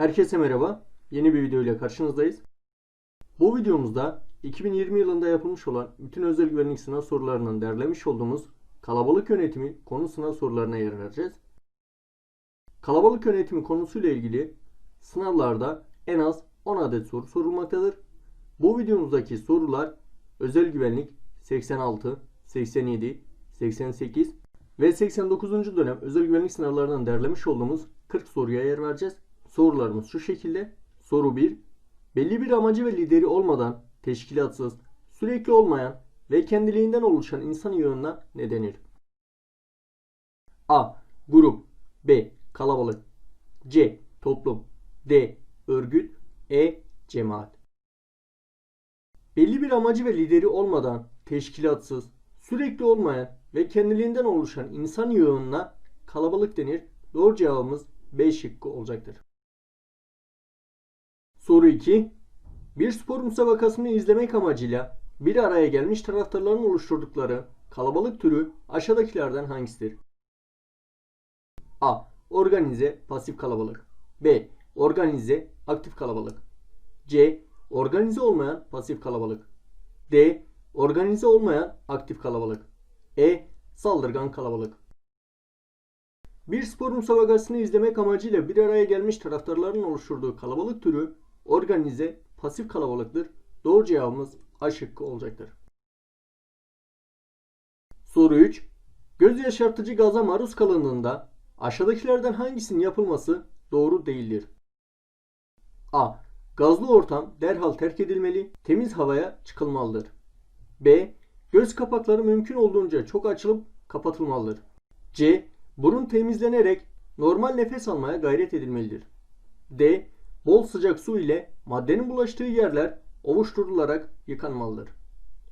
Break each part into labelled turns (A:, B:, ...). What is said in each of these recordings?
A: Herkese merhaba. Yeni bir video ile karşınızdayız. Bu videomuzda 2020 yılında yapılmış olan bütün özel güvenlik sınav sorularından derlemiş olduğumuz kalabalık yönetimi konu sınav sorularına yer vereceğiz. Kalabalık yönetimi konusuyla ilgili sınavlarda en az 10 adet soru sorulmaktadır. Bu videomuzdaki sorular özel güvenlik 86, 87, 88 ve 89. dönem özel güvenlik sınavlarından derlemiş olduğumuz 40 soruya yer vereceğiz. Sorularımız şu şekilde. Soru 1. Belli bir amacı ve lideri olmadan teşkilatsız, sürekli olmayan ve kendiliğinden oluşan insan yığınına ne denir? A. Grup B. Kalabalık C. Toplum D. Örgüt E. Cemaat Belli bir amacı ve lideri olmadan teşkilatsız, sürekli olmayan ve kendiliğinden oluşan insan yığınına kalabalık denir. Doğru cevabımız B şıkkı olacaktır. Soru 2. Bir spor müsabakasını izlemek amacıyla bir araya gelmiş taraftarların oluşturdukları kalabalık türü aşağıdakilerden hangisidir? A. Organize pasif kalabalık. B. Organize aktif kalabalık. C. Organize olmayan pasif kalabalık. D. Organize olmayan aktif kalabalık. E. Saldırgan kalabalık. Bir spor müsabakasını izlemek amacıyla bir araya gelmiş taraftarların oluşturduğu kalabalık türü organize pasif kalabalıktır. Doğru cevabımız A şıkkı olacaktır. Soru 3. Göz yaşartıcı gaza maruz kalındığında aşağıdakilerden hangisinin yapılması doğru değildir? A. Gazlı ortam derhal terk edilmeli, temiz havaya çıkılmalıdır. B. Göz kapakları mümkün olduğunca çok açılıp kapatılmalıdır. C. Burun temizlenerek normal nefes almaya gayret edilmelidir. D. Bol sıcak su ile maddenin bulaştığı yerler ovuşturularak yıkanmalıdır.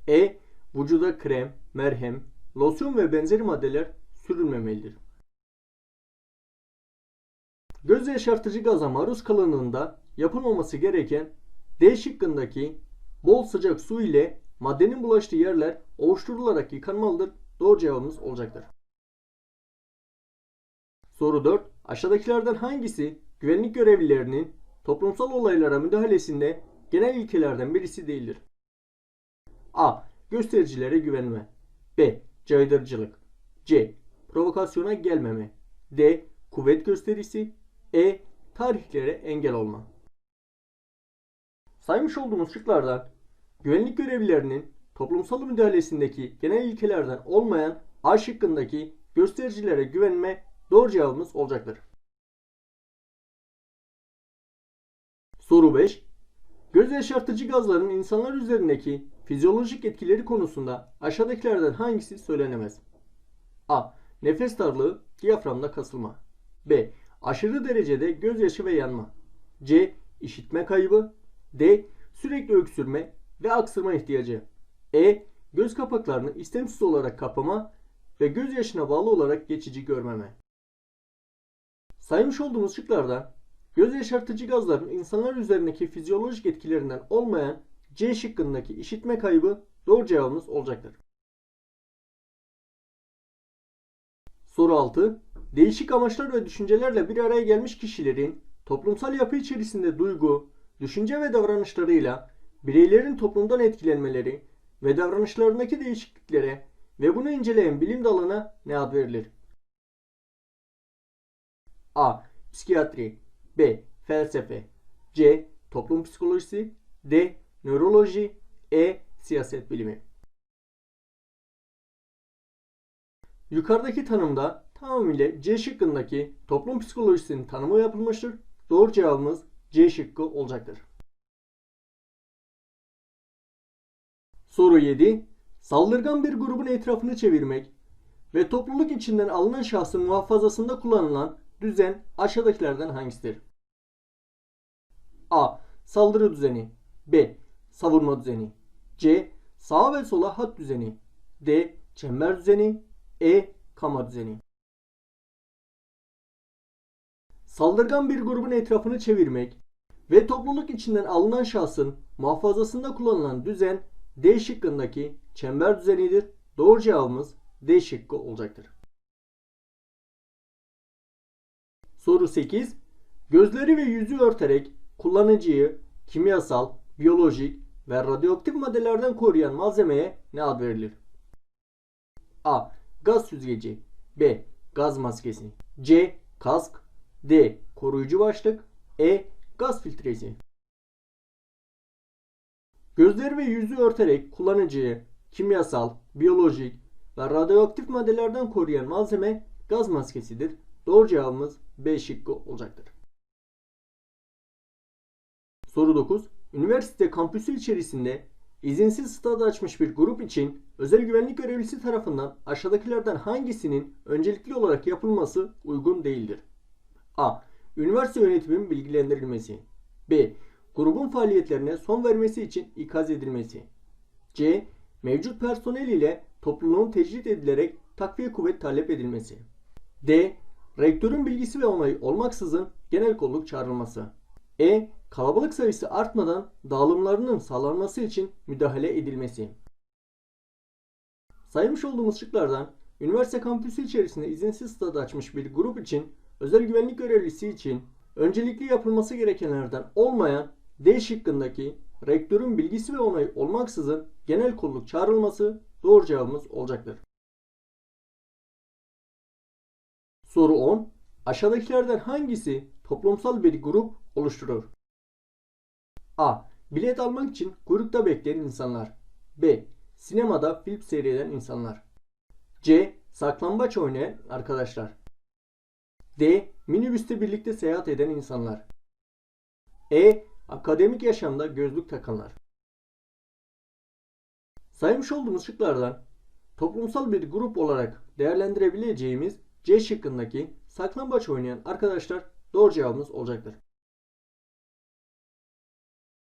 A: E. Vücuda krem, merhem, losyon ve benzeri maddeler sürülmemelidir. Göz yaşartıcı gaza maruz kalındığında yapılmaması gereken D şıkkındaki bol sıcak su ile maddenin bulaştığı yerler ovuşturularak yıkanmalıdır. Doğru cevabımız olacaktır. Soru 4. Aşağıdakilerden hangisi güvenlik görevlilerinin toplumsal olaylara müdahalesinde genel ilkelerden birisi değildir? A. Göstericilere güvenme. B. Caydırıcılık. C. Provokasyona gelmeme. D. Kuvvet gösterisi. E. Tarihlere engel olma. Saymış olduğumuz şıklardan güvenlik görevlilerinin toplumsal müdahalesindeki genel ilkelerden olmayan A şıkkındaki göstericilere güvenme doğru cevabımız olacaktır. Soru 5. Göz yaşartıcı gazların insanlar üzerindeki fizyolojik etkileri konusunda aşağıdakilerden hangisi söylenemez? A. Nefes darlığı, diyaframda kasılma. B. Aşırı derecede gözyaşı ve yanma. C. İşitme kaybı. D. Sürekli öksürme ve aksırma ihtiyacı. E. Göz kapaklarını istemsiz olarak kapama ve gözyaşına bağlı olarak geçici görmeme. Saymış olduğumuz şıklardan göz yaşartıcı gazların insanlar üzerindeki fizyolojik etkilerinden olmayan C şıkkındaki işitme kaybı doğru cevabımız olacaktır. Soru 6. Değişik amaçlar ve düşüncelerle bir araya gelmiş kişilerin toplumsal yapı içerisinde duygu, düşünce ve davranışlarıyla bireylerin toplumdan etkilenmeleri ve davranışlarındaki değişikliklere ve bunu inceleyen bilim dalına ne ad verilir? A. Psikiyatri B. Felsefe C. Toplum psikolojisi D. Nöroloji E. Siyaset bilimi Yukarıdaki tanımda tamamıyla C şıkkındaki toplum psikolojisinin tanımı yapılmıştır. Doğru cevabımız C şıkkı olacaktır. Soru 7. Saldırgan bir grubun etrafını çevirmek ve topluluk içinden alınan şahsın muhafazasında kullanılan düzen aşağıdakilerden hangisidir? A. Saldırı düzeni B. Savunma düzeni C. Sağa ve sola hat düzeni D. Çember düzeni E. Kama düzeni Saldırgan bir grubun etrafını çevirmek ve topluluk içinden alınan şahsın muhafazasında kullanılan düzen D şıkkındaki çember düzenidir. Doğru cevabımız D şıkkı olacaktır. Soru 8. Gözleri ve yüzü örterek kullanıcıyı kimyasal, biyolojik ve radyoaktif maddelerden koruyan malzemeye ne ad verilir? A. Gaz süzgeci B. Gaz maskesi C. Kask D. Koruyucu başlık E. Gaz filtresi Gözleri ve yüzü örterek kullanıcıyı kimyasal, biyolojik ve radyoaktif maddelerden koruyan malzeme gaz maskesidir. Doğru cevabımız B şıkkı olacaktır. Soru 9. Üniversite kampüsü içerisinde izinsiz stad açmış bir grup için özel güvenlik görevlisi tarafından aşağıdakilerden hangisinin öncelikli olarak yapılması uygun değildir? A. Üniversite yönetiminin bilgilendirilmesi. B. Grubun faaliyetlerine son vermesi için ikaz edilmesi. C. Mevcut personel ile topluluğun tecrit edilerek takviye kuvvet talep edilmesi. D. Rektörün bilgisi ve onayı olmaksızın genel kolluk çağrılması. E. Kalabalık sayısı artmadan dağılımlarının sağlanması için müdahale edilmesi. Saymış olduğumuz şıklardan üniversite kampüsü içerisinde izinsiz stad açmış bir grup için özel güvenlik görevlisi için öncelikli yapılması gerekenlerden olmayan D şıkkındaki rektörün bilgisi ve onayı olmaksızın genel kolluk çağrılması doğru cevabımız olacaktır. Soru 10. Aşağıdakilerden hangisi toplumsal bir grup oluşturur? A. Bilet almak için kuyrukta bekleyen insanlar. B. Sinemada film seyreden insanlar. C. Saklambaç oynayan arkadaşlar. D. Minibüste birlikte seyahat eden insanlar. E. Akademik yaşamda gözlük takanlar. Saymış olduğumuz şıklardan toplumsal bir grup olarak değerlendirebileceğimiz C şıkkındaki saklambaç oynayan arkadaşlar doğru cevabımız olacaktır.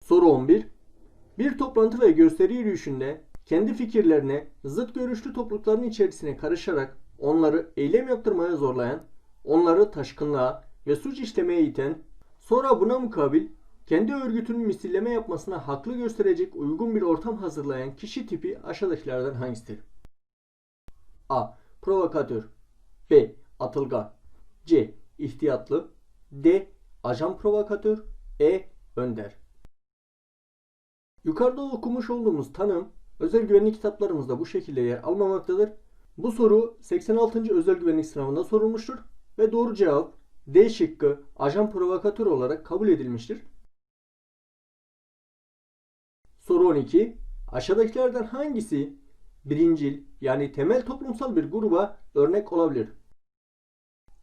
A: Soru 11. Bir toplantı ve gösteri yürüyüşünde kendi fikirlerine zıt görüşlü toplulukların içerisine karışarak onları eylem yaptırmaya zorlayan, onları taşkınlığa ve suç işlemeye iten, sonra buna mukabil kendi örgütünün misilleme yapmasına haklı gösterecek uygun bir ortam hazırlayan kişi tipi aşağıdakilerden hangisidir? A. Provokatör B. Atılgan C. İhtiyatlı D. Ajan provokatör E. Önder Yukarıda okumuş olduğumuz tanım özel güvenlik kitaplarımızda bu şekilde yer almamaktadır. Bu soru 86. özel güvenlik sınavında sorulmuştur ve doğru cevap D şıkkı ajan provokatör olarak kabul edilmiştir. Soru 12. Aşağıdakilerden hangisi birincil yani temel toplumsal bir gruba örnek olabilir?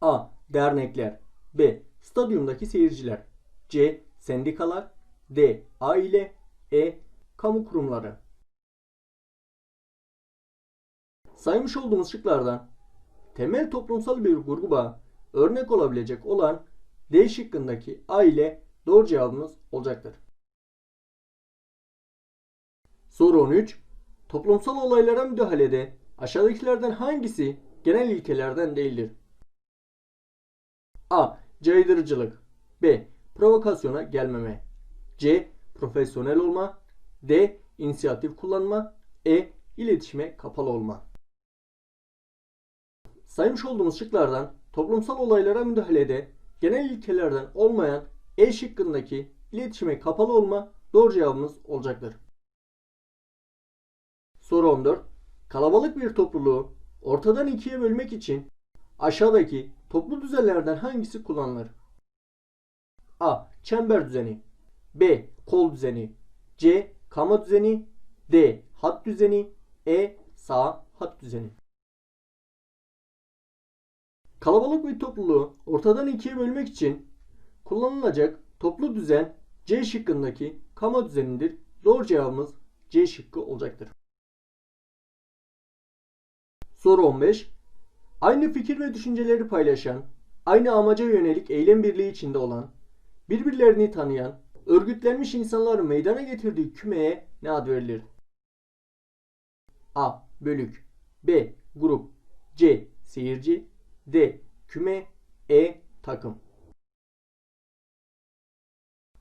A: A. Dernekler B. Stadyumdaki seyirciler C. Sendikalar D. Aile E. Kamu kurumları Saymış olduğumuz şıklardan temel toplumsal bir gruba örnek olabilecek olan D şıkkındaki aile doğru cevabımız olacaktır. Soru 13. Toplumsal olaylara müdahalede aşağıdakilerden hangisi genel ilkelerden değildir? A. Caydırıcılık B. Provokasyona gelmeme C. Profesyonel olma D. İnisiyatif kullanma E. İletişime kapalı olma Saymış olduğumuz şıklardan toplumsal olaylara müdahalede genel ilkelerden olmayan E şıkkındaki iletişime kapalı olma doğru cevabımız olacaktır. Soru 14. Kalabalık bir topluluğu ortadan ikiye bölmek için aşağıdaki toplu düzenlerden hangisi kullanılır? A. Çember düzeni B. Kol düzeni C. Kama düzeni D. Hat düzeni E. Sağ hat düzeni Kalabalık bir topluluğu ortadan ikiye bölmek için kullanılacak toplu düzen C şıkkındaki kama düzenidir. Doğru cevabımız C şıkkı olacaktır. Soru 15. Aynı fikir ve düşünceleri paylaşan, aynı amaca yönelik eylem birliği içinde olan, birbirlerini tanıyan, örgütlenmiş insanların meydana getirdiği kümeye ne ad verilir? A. Bölük B. Grup C. Seyirci D. Küme E. Takım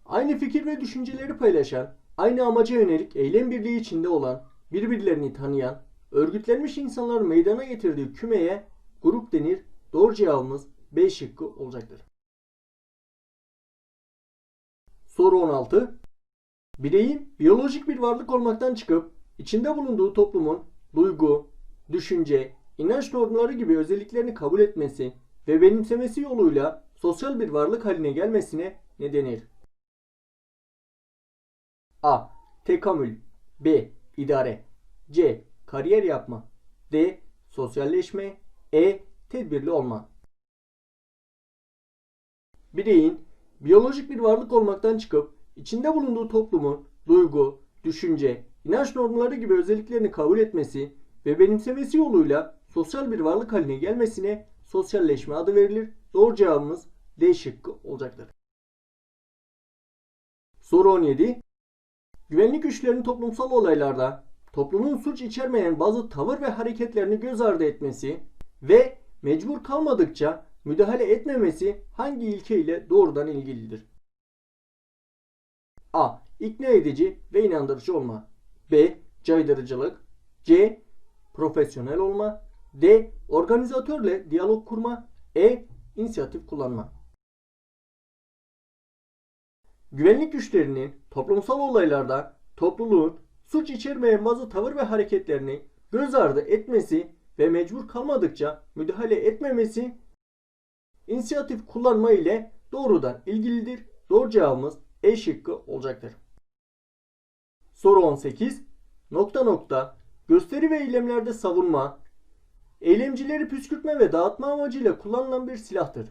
A: Aynı fikir ve düşünceleri paylaşan, aynı amaca yönelik eylem birliği içinde olan, birbirlerini tanıyan, örgütlenmiş insanların meydana getirdiği kümeye grup denir. Doğru cevabımız B şıkkı olacaktır. Soru 16. Bireyin biyolojik bir varlık olmaktan çıkıp içinde bulunduğu toplumun duygu, düşünce, inanç normları gibi özelliklerini kabul etmesi ve benimsemesi yoluyla sosyal bir varlık haline gelmesine ne denir? A. Tekamül B. İdare C. Kariyer yapma D. Sosyalleşme E. Tedbirli olma Bireyin biyolojik bir varlık olmaktan çıkıp içinde bulunduğu toplumun duygu, düşünce, inanç normları gibi özelliklerini kabul etmesi ve benimsemesi yoluyla sosyal bir varlık haline gelmesine sosyalleşme adı verilir. Doğru cevabımız D şıkkı olacaktır. Soru 17. Güvenlik güçlerinin toplumsal olaylarda toplumun suç içermeyen bazı tavır ve hareketlerini göz ardı etmesi ve mecbur kalmadıkça müdahale etmemesi hangi ilke ile doğrudan ilgilidir? A. İkna edici ve inandırıcı olma. B. Caydırıcılık. C. Profesyonel olma. D. Organizatörle diyalog kurma. E. İnisiyatif kullanma. Güvenlik güçlerinin toplumsal olaylarda topluluğun suç içermeyen bazı tavır ve hareketlerini göz ardı etmesi ve mecbur kalmadıkça müdahale etmemesi inisiyatif kullanma ile doğrudan ilgilidir. Doğru cevabımız E şıkkı olacaktır. Soru 18. Nokta nokta gösteri ve eylemlerde savunma, eylemcileri püskürtme ve dağıtma amacıyla kullanılan bir silahtır.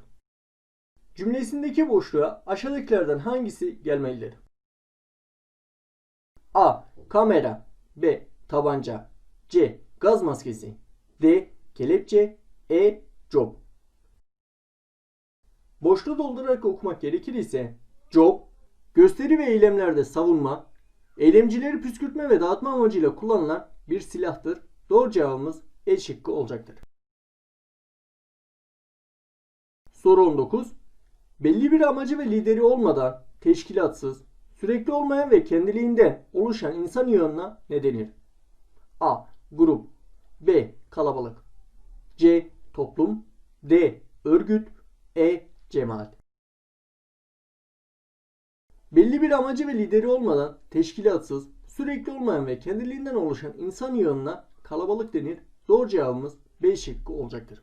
A: Cümlesindeki boşluğa aşağıdakilerden hangisi gelmelidir? A. Kamera B. Tabanca C. Gaz maskesi D. Kelepçe E. Job Boşluğu doldurarak okumak gerekir ise job, gösteri ve eylemlerde savunma, eylemcileri püskürtme ve dağıtma amacıyla kullanılan bir silahtır. Doğru cevabımız E şıkkı olacaktır. Soru 19. Belli bir amacı ve lideri olmadan teşkilatsız, sürekli olmayan ve kendiliğinden oluşan insan yığınına ne denir? A. Grup B. Kalabalık C. Toplum D. Örgüt E. Cemaat Belli bir amacı ve lideri olmadan teşkilatsız, sürekli olmayan ve kendiliğinden oluşan insan yığınına kalabalık denir. Doğru cevabımız B şıkkı olacaktır.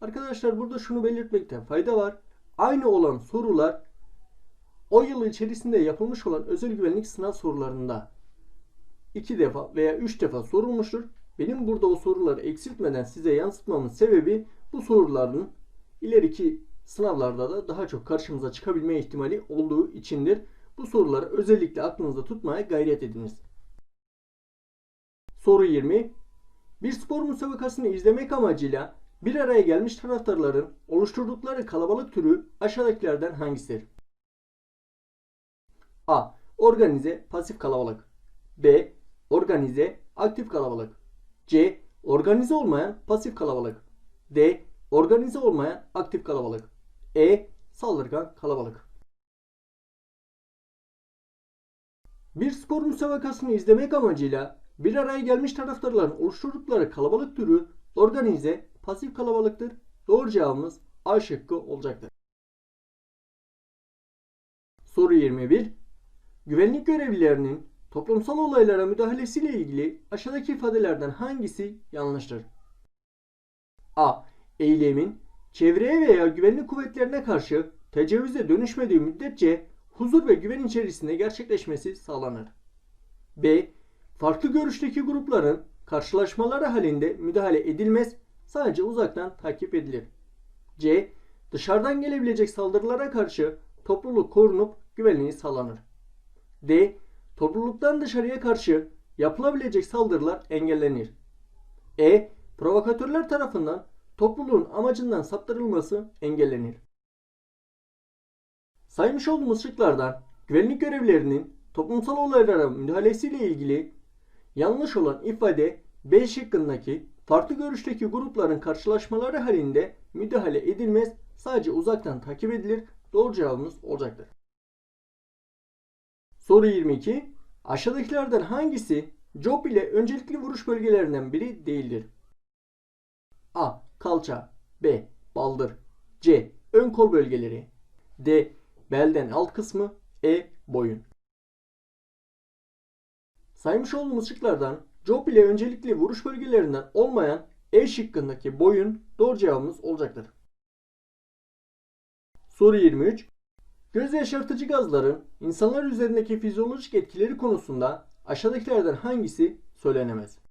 A: Arkadaşlar burada şunu belirtmekte fayda var. Aynı olan sorular o yıl içerisinde yapılmış olan özel güvenlik sınav sorularında iki defa veya üç defa sorulmuştur. Benim burada o soruları eksiltmeden size yansıtmamın sebebi bu soruların ileriki sınavlarda da daha çok karşımıza çıkabilme ihtimali olduğu içindir. Bu soruları özellikle aklınızda tutmaya gayret ediniz. Soru 20. Bir spor müsabakasını izlemek amacıyla bir araya gelmiş taraftarların oluşturdukları kalabalık türü aşağıdakilerden hangisidir? A. Organize pasif kalabalık. B. Organize aktif kalabalık. C. Organize olmayan pasif kalabalık. D. Organize olmayan aktif kalabalık. E. Saldırgan kalabalık. Bir spor müsabakasını izlemek amacıyla bir araya gelmiş taraftarların oluşturdukları kalabalık türü organize pasif kalabalıktır. Doğru cevabımız A şıkkı olacaktır. Soru 21. Güvenlik görevlilerinin toplumsal olaylara müdahalesiyle ilgili aşağıdaki ifadelerden hangisi yanlıştır? A. Eylemin çevreye veya güvenlik kuvvetlerine karşı tecavüze dönüşmediği müddetçe huzur ve güven içerisinde gerçekleşmesi sağlanır. B. Farklı görüşteki grupların karşılaşmaları halinde müdahale edilmez, sadece uzaktan takip edilir. C. Dışarıdan gelebilecek saldırılara karşı topluluk korunup güvenliği sağlanır. D. Topluluktan dışarıya karşı yapılabilecek saldırılar engellenir. E. Provokatörler tarafından topluluğun amacından saptırılması engellenir. Saymış olduğumuz şıklardan güvenlik görevlilerinin toplumsal olaylara müdahalesiyle ilgili yanlış olan ifade B şıkkındaki farklı görüşteki grupların karşılaşmaları halinde müdahale edilmez, sadece uzaktan takip edilir. Doğru cevabımız olacaktır. Soru 22. Aşağıdakilerden hangisi job ile öncelikli vuruş bölgelerinden biri değildir? A. Kalça B. Baldır C. Ön kol bölgeleri D. Belden alt kısmı E. boyun. Saymış olduğumuz şıklardan job ile öncelikli vuruş bölgelerinden olmayan E şıkkındaki boyun doğru cevabımız olacaktır. Soru 23. Göz yaşartıcı gazların insanlar üzerindeki fizyolojik etkileri konusunda aşağıdakilerden hangisi söylenemez?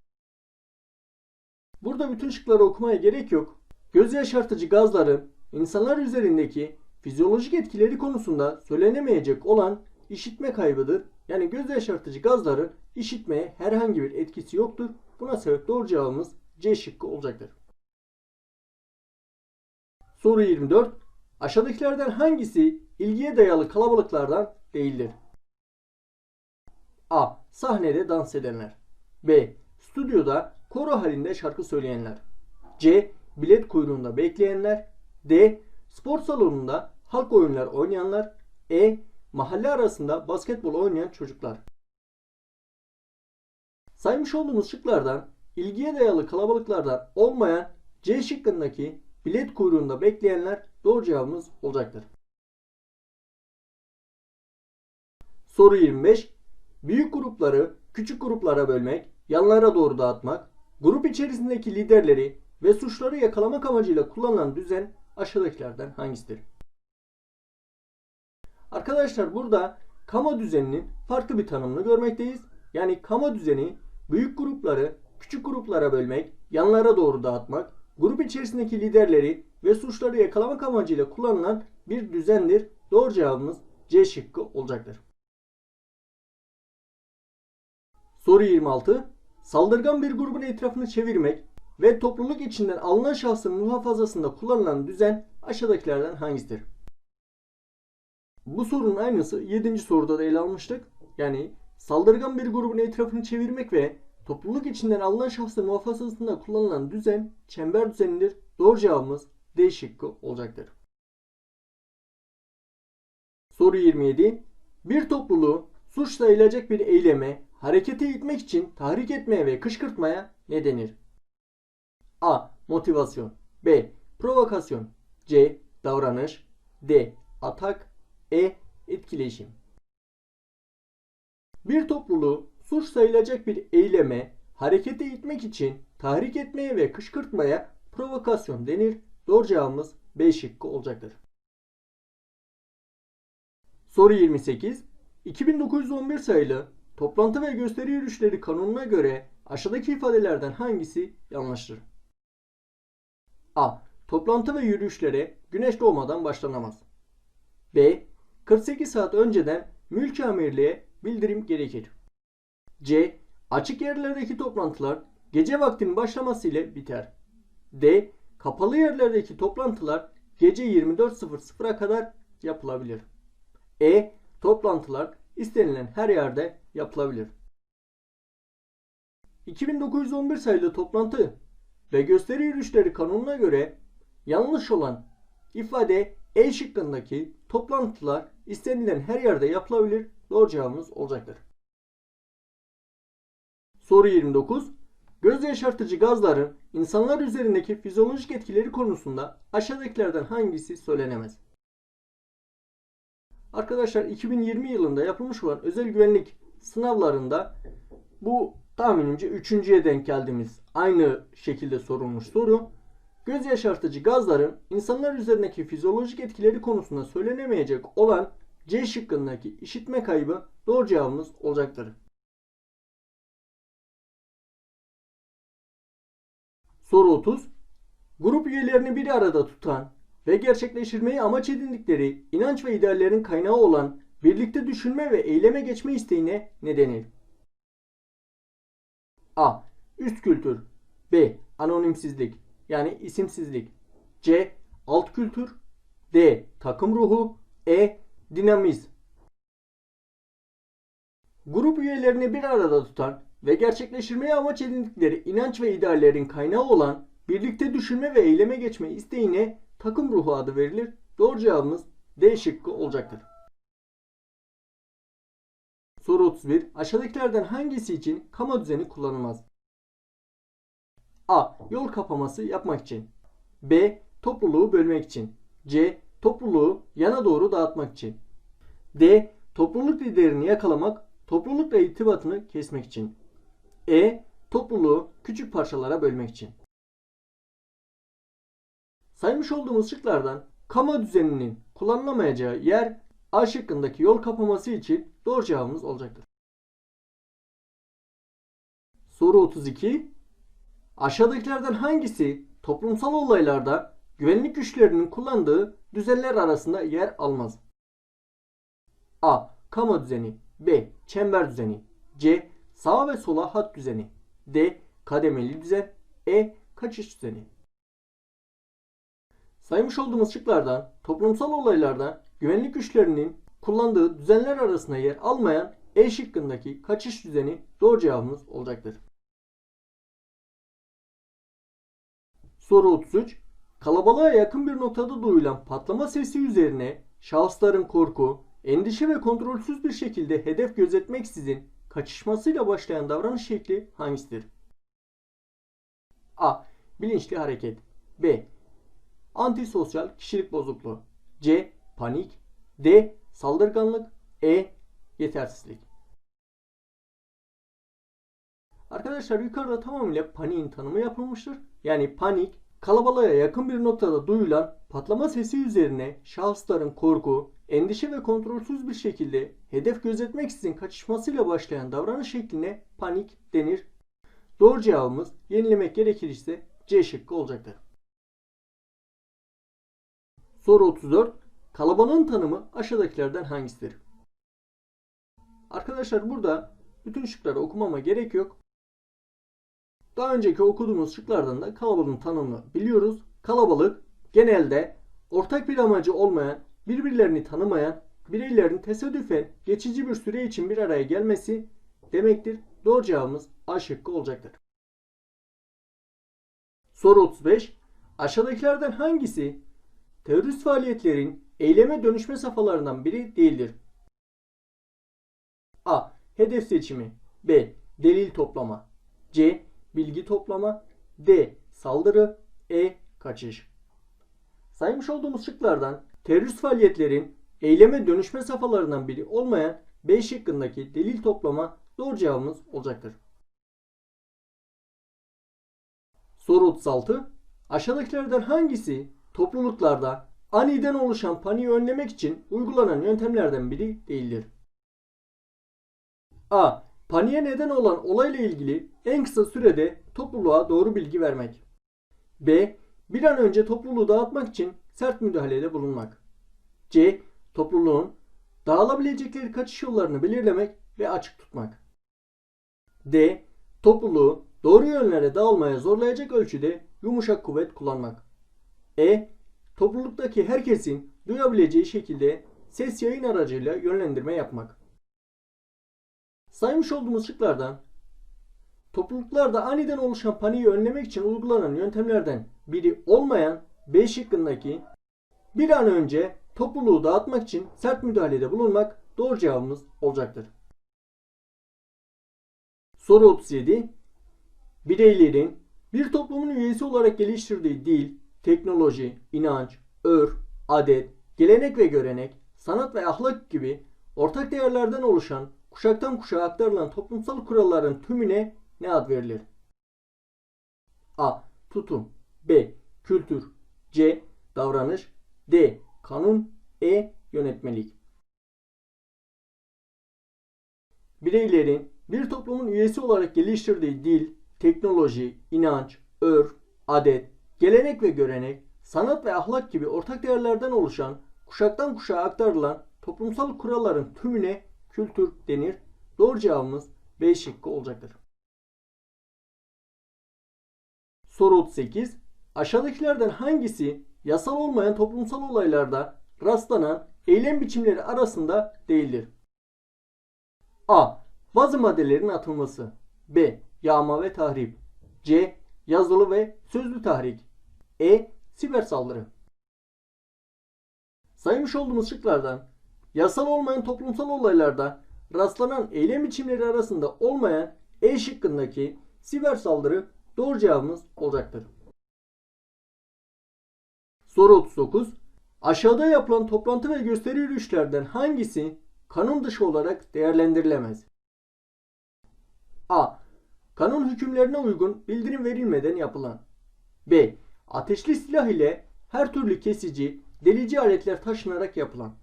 A: Burada bütün şıkları okumaya gerek yok. Göz yaşartıcı gazların insanlar üzerindeki fizyolojik etkileri konusunda söylenemeyecek olan işitme kaybıdır. Yani göz yaşartıcı gazların işitmeye herhangi bir etkisi yoktur. Buna sebep doğru cevabımız C şıkkı olacaktır. Soru 24. Aşağıdakilerden hangisi ilgiye dayalı kalabalıklardan değildir? A. Sahnede dans edenler. B. Stüdyoda koro halinde şarkı söyleyenler. C. Bilet kuyruğunda bekleyenler. D. Spor salonunda halk oyunlar oynayanlar. E. Mahalle arasında basketbol oynayan çocuklar. Saymış olduğumuz şıklardan ilgiye dayalı kalabalıklardan olmayan C şıkkındaki bilet kuyruğunda bekleyenler doğru cevabımız olacaktır. Soru 25. Büyük grupları küçük gruplara bölmek, yanlara doğru dağıtmak, grup içerisindeki liderleri ve suçları yakalamak amacıyla kullanılan düzen aşağıdakilerden hangisidir? Arkadaşlar burada kama düzeninin farklı bir tanımını görmekteyiz. Yani kama düzeni büyük grupları küçük gruplara bölmek, yanlara doğru dağıtmak, grup içerisindeki liderleri ve suçları yakalamak amacıyla kullanılan bir düzendir. Doğru cevabımız C şıkkı olacaktır. Soru 26. Saldırgan bir grubun etrafını çevirmek ve topluluk içinden alınan şahsın muhafazasında kullanılan düzen aşağıdakilerden hangisidir? Bu sorunun aynısı 7. soruda da ele almıştık. Yani saldırgan bir grubun etrafını çevirmek ve topluluk içinden alınan şahsın muhafazasında kullanılan düzen çember düzenidir. Doğru cevabımız D şıkkı olacaktır. Soru 27. Bir topluluğu suç sayılacak bir eyleme, harekete itmek için tahrik etmeye ve kışkırtmaya ne denir? A. Motivasyon B. Provokasyon C. Davranış D. Atak E. Etkileşim Bir topluluğu suç sayılacak bir eyleme, harekete itmek için tahrik etmeye ve kışkırtmaya provokasyon denir. Doğru cevabımız B şıkkı olacaktır. Soru 28. 2911 sayılı toplantı ve gösteri yürüyüşleri kanununa göre aşağıdaki ifadelerden hangisi yanlıştır? A. Toplantı ve yürüyüşlere güneş doğmadan başlanamaz. B. 48 saat önceden mülk amirliğe bildirim gerekir. C. Açık yerlerdeki toplantılar gece vaktinin başlaması ile biter. D. Kapalı yerlerdeki toplantılar gece 24.00'a kadar yapılabilir. E. Toplantılar istenilen her yerde yapılabilir. 2911 sayılı toplantı ve gösteri yürüyüşleri kanununa göre yanlış olan ifade E şıkkındaki toplantılar istenilen her yerde yapılabilir. Doğru cevabımız olacaktır. Soru 29. Göz yaşartıcı gazların insanlar üzerindeki fizyolojik etkileri konusunda aşağıdakilerden hangisi söylenemez? Arkadaşlar 2020 yılında yapılmış olan özel güvenlik sınavlarında bu tahminimce üçüncüye denk geldiğimiz aynı şekilde sorulmuş soru. Göz yaşartıcı gazların insanlar üzerindeki fizyolojik etkileri konusunda söylenemeyecek olan C şıkkındaki işitme kaybı doğru cevabımız olacaktır. Soru 30. Grup üyelerini bir arada tutan ve gerçekleştirmeyi amaç edindikleri inanç ve ideallerin kaynağı olan birlikte düşünme ve eyleme geçme isteğine ne denir? A. Üst kültür B. Anonimsizlik yani isimsizlik C. Alt kültür D. Takım ruhu E. Dinamizm Grup üyelerini bir arada tutan ve gerçekleştirmeye amaç edindikleri inanç ve ideallerin kaynağı olan birlikte düşünme ve eyleme geçme isteğine takım ruhu adı verilir. Doğru cevabımız D şıkkı olacaktır. Soru 31. Aşağıdakilerden hangisi için kama düzeni kullanılmaz? A. Yol kapaması yapmak için. B. Topluluğu bölmek için. C. Topluluğu yana doğru dağıtmak için. D. Topluluk liderini yakalamak, toplulukla irtibatını kesmek için. E. Topluluğu küçük parçalara bölmek için. Saymış olduğumuz şıklardan kama düzeninin kullanılamayacağı yer A şıkkındaki yol kapaması için doğru cevabımız olacaktır. Soru 32. Aşağıdakilerden hangisi toplumsal olaylarda güvenlik güçlerinin kullandığı düzenler arasında yer almaz? A. Kama düzeni B. Çember düzeni C. Sağa ve sola hat düzeni D. Kademeli düzen E. Kaçış düzeni Saymış olduğumuz şıklardan toplumsal olaylarda güvenlik güçlerinin kullandığı düzenler arasında yer almayan E şıkkındaki kaçış düzeni doğru cevabımız olacaktır. Soru 33. Kalabalığa yakın bir noktada duyulan patlama sesi üzerine şahısların korku, endişe ve kontrolsüz bir şekilde hedef gözetmeksizin kaçışmasıyla başlayan davranış şekli hangisidir? A. Bilinçli hareket B. Antisosyal kişilik bozukluğu C. Panik D. Saldırganlık E. Yetersizlik Arkadaşlar yukarıda tamamıyla paniğin tanımı yapılmıştır. Yani panik kalabalığa yakın bir noktada duyulan patlama sesi üzerine şahısların korku, endişe ve kontrolsüz bir şekilde hedef gözetmeksizin kaçışmasıyla başlayan davranış şekline panik denir. Doğru cevabımız yenilemek gerekirse C şıkkı olacaktır. Soru 34. Kalabalığın tanımı aşağıdakilerden hangisidir? Arkadaşlar burada bütün şıkları okumama gerek yok. Daha önceki okuduğumuz şıklardan da kalabalığın tanımını biliyoruz. Kalabalık genelde ortak bir amacı olmayan, birbirlerini tanımayan, bireylerin tesadüfen geçici bir süre için bir araya gelmesi demektir. Doğru cevabımız A şıkkı olacaktır. Soru 35. Aşağıdakilerden hangisi terörist faaliyetlerin eyleme dönüşme safhalarından biri değildir? A. Hedef seçimi B. Delil toplama C. Bilgi toplama D. Saldırı E. Kaçış Saymış olduğumuz şıklardan terörist faaliyetlerin eyleme dönüşme safhalarından biri olmayan B şıkkındaki delil toplama doğru cevabımız olacaktır. Soru 36. Aşağıdakilerden hangisi topluluklarda aniden oluşan paniği önlemek için uygulanan yöntemlerden biri değildir? A. Paniğe neden olan olayla ilgili en kısa sürede topluluğa doğru bilgi vermek. B. Bir an önce topluluğu dağıtmak için sert müdahalede bulunmak. C. Topluluğun dağılabilecekleri kaçış yollarını belirlemek ve açık tutmak. D. Topluluğu doğru yönlere dağılmaya zorlayacak ölçüde yumuşak kuvvet kullanmak. E. Topluluktaki herkesin duyabileceği şekilde ses yayın aracıyla yönlendirme yapmak. Saymış olduğumuz şıklardan topluluklarda aniden oluşan paniği önlemek için uygulanan yöntemlerden biri olmayan B şıkkındaki bir an önce topluluğu dağıtmak için sert müdahalede bulunmak doğru cevabımız olacaktır. Soru 37. Bireylerin bir toplumun üyesi olarak geliştirdiği dil, teknoloji, inanç, örf, adet, gelenek ve görenek, sanat ve ahlak gibi ortak değerlerden oluşan kuşaktan kuşağa aktarılan toplumsal kuralların tümüne ne ad verilir? A. Tutum B. Kültür C. Davranış D. Kanun E. Yönetmelik Bireylerin bir toplumun üyesi olarak geliştirdiği dil, teknoloji, inanç, örf, adet, gelenek ve görenek, sanat ve ahlak gibi ortak değerlerden oluşan, kuşaktan kuşağa aktarılan toplumsal kuralların tümüne kültür denir. Doğru cevabımız B şıkkı olacaktır. Soru 38. Aşağıdakilerden hangisi yasal olmayan toplumsal olaylarda rastlanan eylem biçimleri arasında değildir? A. Bazı maddelerin atılması. B. Yağma ve tahrip. C. Yazılı ve sözlü tahrik. E. Siber saldırı. Saymış olduğumuz şıklardan yasal olmayan toplumsal olaylarda rastlanan eylem biçimleri arasında olmayan E şıkkındaki siber saldırı doğru cevabımız olacaktır. Soru 39. Aşağıda yapılan toplantı ve gösteri yürüyüşlerden hangisi kanun dışı olarak değerlendirilemez? A. Kanun hükümlerine uygun bildirim verilmeden yapılan. B. Ateşli silah ile her türlü kesici, delici aletler taşınarak yapılan.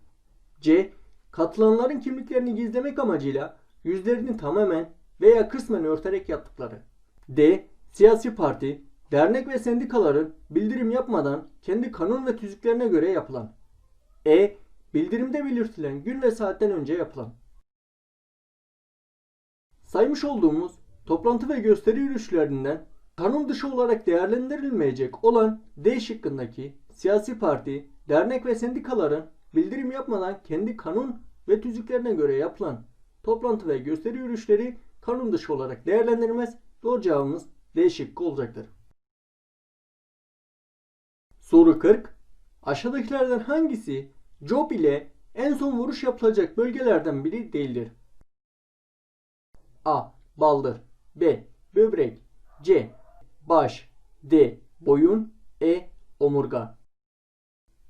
A: C. Katılanların kimliklerini gizlemek amacıyla yüzlerini tamamen veya kısmen örterek yaptıkları. D. Siyasi parti, dernek ve sendikaların bildirim yapmadan kendi kanun ve tüzüklerine göre yapılan. E. Bildirimde belirtilen gün ve saatten önce yapılan. Saymış olduğumuz toplantı ve gösteri yürüyüşlerinden kanun dışı olarak değerlendirilmeyecek olan D şıkkındaki siyasi parti, dernek ve sendikaların bildirim yapmadan kendi kanun ve tüzüklerine göre yapılan toplantı ve gösteri yürüyüşleri kanun dışı olarak değerlendirilmez. Doğru cevabımız D şıkkı olacaktır. Soru 40. Aşağıdakilerden hangisi job ile en son vuruş yapılacak bölgelerden biri değildir? A. Baldır B. Böbrek C. Baş D. Boyun E. Omurga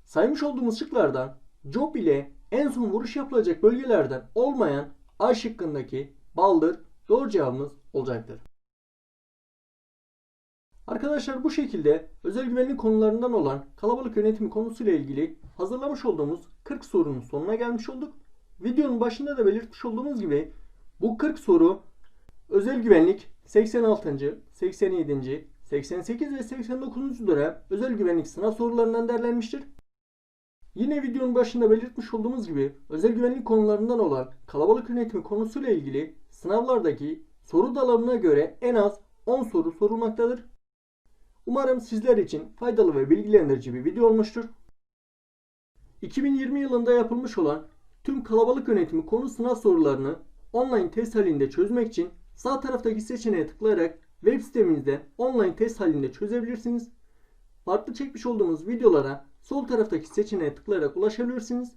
A: Saymış olduğumuz şıklardan job ile en son vuruş yapılacak bölgelerden olmayan A şıkkındaki baldır doğru cevabımız olacaktır. Arkadaşlar bu şekilde özel güvenlik konularından olan kalabalık yönetimi konusuyla ilgili hazırlamış olduğumuz 40 sorunun sonuna gelmiş olduk. Videonun başında da belirtmiş olduğumuz gibi bu 40 soru özel güvenlik 86. 87. 88 ve 89. dönem özel güvenlik sınav sorularından derlenmiştir. Yine videonun başında belirtmiş olduğumuz gibi özel güvenlik konularından olan kalabalık yönetimi konusuyla ilgili sınavlardaki soru dağılımına göre en az 10 soru sorulmaktadır. Umarım sizler için faydalı ve bilgilendirici bir video olmuştur. 2020 yılında yapılmış olan tüm kalabalık yönetimi konu sınav sorularını online test halinde çözmek için sağ taraftaki seçeneğe tıklayarak web sitemizde online test halinde çözebilirsiniz. Farklı çekmiş olduğumuz videolara sol taraftaki seçeneğe tıklayarak ulaşabilirsiniz.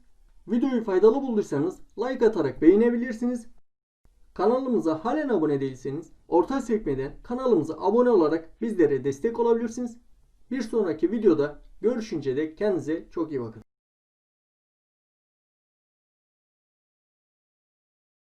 A: Videoyu faydalı bulduysanız like atarak beğenebilirsiniz. Kanalımıza halen abone değilseniz orta sekmeden kanalımıza abone olarak bizlere destek olabilirsiniz. Bir sonraki videoda görüşünce de kendinize çok iyi bakın.